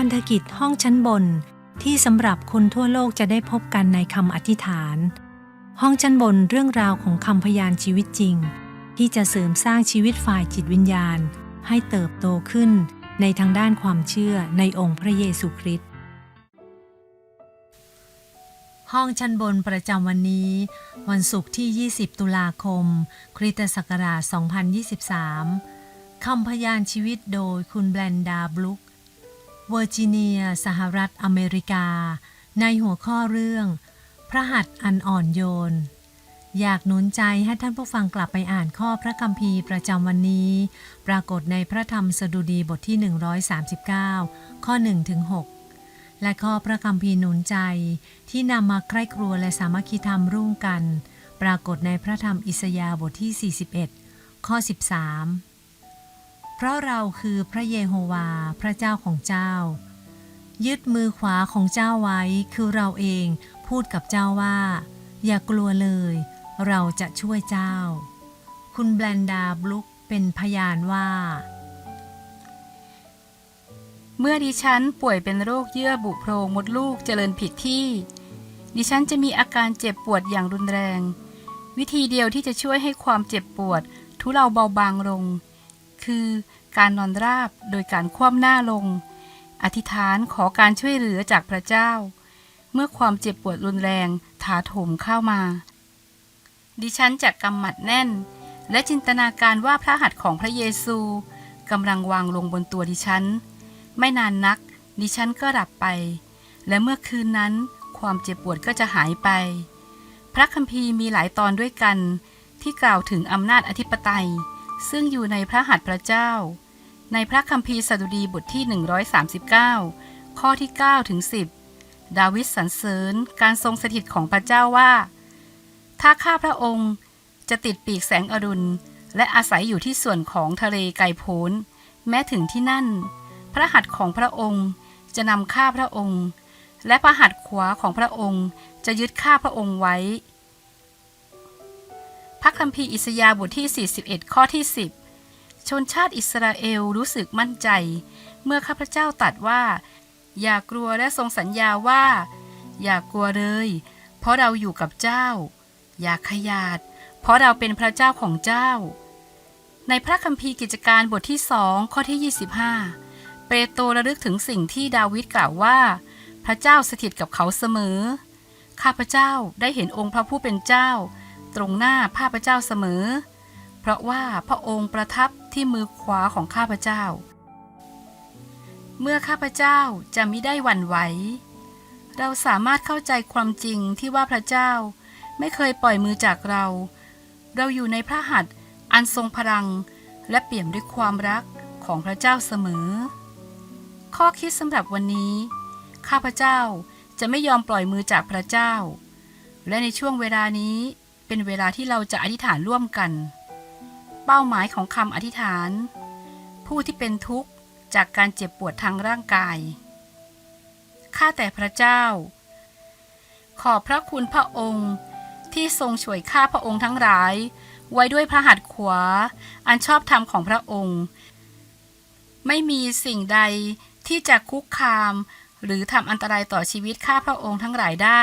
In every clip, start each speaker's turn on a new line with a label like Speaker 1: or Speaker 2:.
Speaker 1: พันธกิจห้องชั้นบน ที่สำหรับคนทั่วโลกจะได้พบกันในคำอธิษฐาน ห้องชั้นบนเรื่องราวของคำพยานชีวิตจริง ที่จะเสริมสร้างชีวิตฝ่ายจิตวิญญาณ ให้เติบโตขึ้นในทางด้านความเชื่อในองค์พระเยซูคริสต์ห้องชั้นบนประจำวันนี้ วันศุกร์ที่ 20 ตุลาคม คริสตศักราช 2023 คำพยานชีวิตโดยคุณแบรนดาบลุก เวอร์จิเนีย สหรัฐอเมริกา ในหัวข้อเรื่อง พระหัตถ์อันอ่อนโยน อยากหนุนใจให้ท่านผู้ฟังกลับไปอ่านข้อพระคัมภีร์ประจำวันนี้ ปรากฏในพระธรรมสดุดีบทที่ 139 ข้อ1ถึง6และข้อพระคัมภีร์หนุนใจที่นำมาใคร่ครัวและสามัคคีธรรมร่วมกัน ปรากฏในพระธรรมอิสยาห์บทที่ 41 ข้อ 13 ราะเราคือพระเยโฮวาพระเจ้าของเจ้า ยึดมือขวาของเจ้าไว้คือเราเองพูดกับเจ้าว่า อย่ากลัวเลย เราจะช่วยเจ้า คุณแบรนดาบลุกเป็นพยานว่า
Speaker 2: เมื่อดิฉันป่วยเป็นโรคเยื่อบุโพรงมดลูกเจริญผิดที่ ดิฉันจะมีอาการเจ็บปวดอย่างรุนแรง วิธีเดียวที่จะช่วยให้ความเจ็บปวด ทุเลาเบาบางลง คือ การนอนราบโดยการคว่ำหน้าลง อธิษฐานขอการช่วยเหลือจากพระเจ้า เมื่อความเจ็บปวดรุนแรงถาโถมเข้ามา ดิฉันจะกำหมัดแน่น และจินตนาการว่าพระหัตถ์ของพระเยซูกำลังวางลงบนตัวดิฉัน ไม่นานนัก ดิฉันก็หลับไป และเมื่อคืนนั้น ความเจ็บปวดก็จะหายไป พระคัมภีร์มีหลายตอนด้วยกันที่กล่าวถึงอำนาจอธิปไตย ซึ่งอยู่ในพระหัตถ์พระเจ้า ในพระคัมภีร์สดุดีบทที่ 139 ข้อที่9ถึง10 ดาวิดสรรเสริญการทรงสถิตของพระเจ้าว่า ถ้าข้าพระองค์จะติดปีกแสงอรุณ และอาศัยอยู่ที่ส่วนของทะเลไกลโพ้น แม้ถึงที่นั่น พระหัตถ์ของพระองค์จะนำข้าพระองค์ และพระหัตถ์ขวาของพระองค์จะยึดข้าพระองค์ไว้ พระคัมภีร์อิสยาห์บทที่ 41 ข้อที่ 10 ชนชาติอิสราเอลรู้สึกมั่นใจ เมื่อข้าพเจ้าตัดว่า อย่ากลัวและทรงสัญญาว่า อย่ากลัวเลย เพราะเราอยู่กับเจ้า อย่าขยาด เพราะเราเป็นพระเจ้าของเจ้า ในพระคัมภีร์กิจการบทที่สองข้อที่ 25 เปโตรระลึกถึงสิ่งที่ดาวิดกล่าวว่า พระเจ้าสถิตกับเขาเสมอ ข้าพเจ้าได้เห็นองค์พระผู้เป็นเจ้า ตรงหน้าข้าพเจ้าเสมอ เพราะว่าพระองค์ประทับที่มือขวาของข้าพเจ้า เมื่อข้าพเจ้าจะมิได้หวั่นไหว เราสามารถเข้าใจความจริงที่ว่าพระเจ้าไม่เคยปล่อยมือจากเรา เราอยู่ในพระหัตถ์อันทรงพลังและเปี่ยมด้วยความรักของพระเจ้าเสมอ ข้อคิดสำหรับวันนี้ ข้าพเจ้าจะไม่ยอมปล่อยมือจากพระเจ้า และในช่วงเวลานี้ เป็นเวลาที่เราจะอธิษฐานร่วมกัน เป้าหมายของคำอธิษฐาน ผู้ที่เป็นทุกข์จากการเจ็บปวดทางร่างกาย ข้าแต่พระเจ้า ขอบพระคุณพระองค์ที่ทรงช่วยข้าพระองค์ทั้งหลาย ไว้ด้วยพระหัตถ์ขวา อันชอบธรรมของพระองค์ ไม่มีสิ่งใดที่จะคุกคาม หรือทำอันตรายต่อชีวิตข้าพระองค์ทั้งหลายได้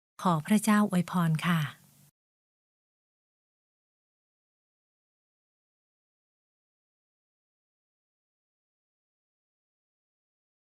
Speaker 1: ขอพระเจ้าอวยพรค่ะ